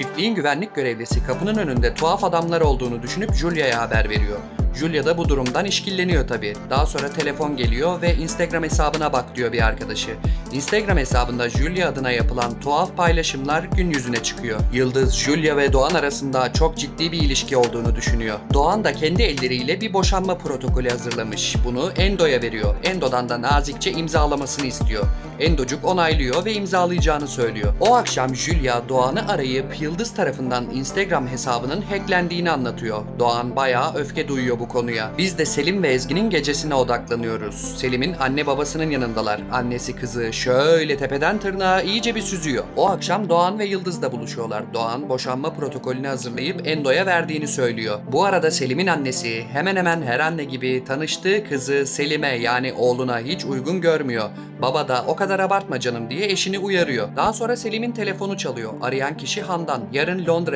Çiftliğin güvenlik görevlisi kapının önünde tuhaf adamlar olduğunu düşünüp Julia'ya haber veriyor. Julia da bu durumdan işkilleniyor tabii. Daha sonra telefon geliyor ve Instagram hesabına bak diyor bir arkadaşı. Instagram hesabında Julia adına yapılan tuhaf paylaşımlar gün yüzüne çıkıyor. Yıldız, Julia ve Doğan arasında çok ciddi bir ilişki olduğunu düşünüyor. Doğan da kendi elleriyle bir boşanma protokolü hazırlamış. Bunu Endo'ya veriyor. Endo'dan da nazikçe imzalamasını istiyor. Endocuk onaylıyor ve imzalayacağını söylüyor. O akşam Julia Doğan'ı arayıp Yıldız tarafından Instagram hesabının hacklendiğini anlatıyor. Doğan bayağı öfke duyuyor bu konuya. Biz de Selim ve Ezgi'nin gecesine odaklanıyoruz. Selim'in anne babasının yanındalar. Annesi kızı şöyle tepeden tırnağa iyice bir süzüyor. O akşam Doğan ve Yıldız da buluşuyorlar. Doğan boşanma protokolünü hazırlayıp Endo'ya verdiğini söylüyor. Bu arada Selim'in annesi hemen hemen her anne gibi tanıştığı kızı Selim'e yani oğluna hiç uygun görmüyor. Baba da o kadar abartma canım diye eşini uyarıyor. Daha sonra Selim'in telefonu çalıyor. Arayan kişi Handan. Yarın Londra'ya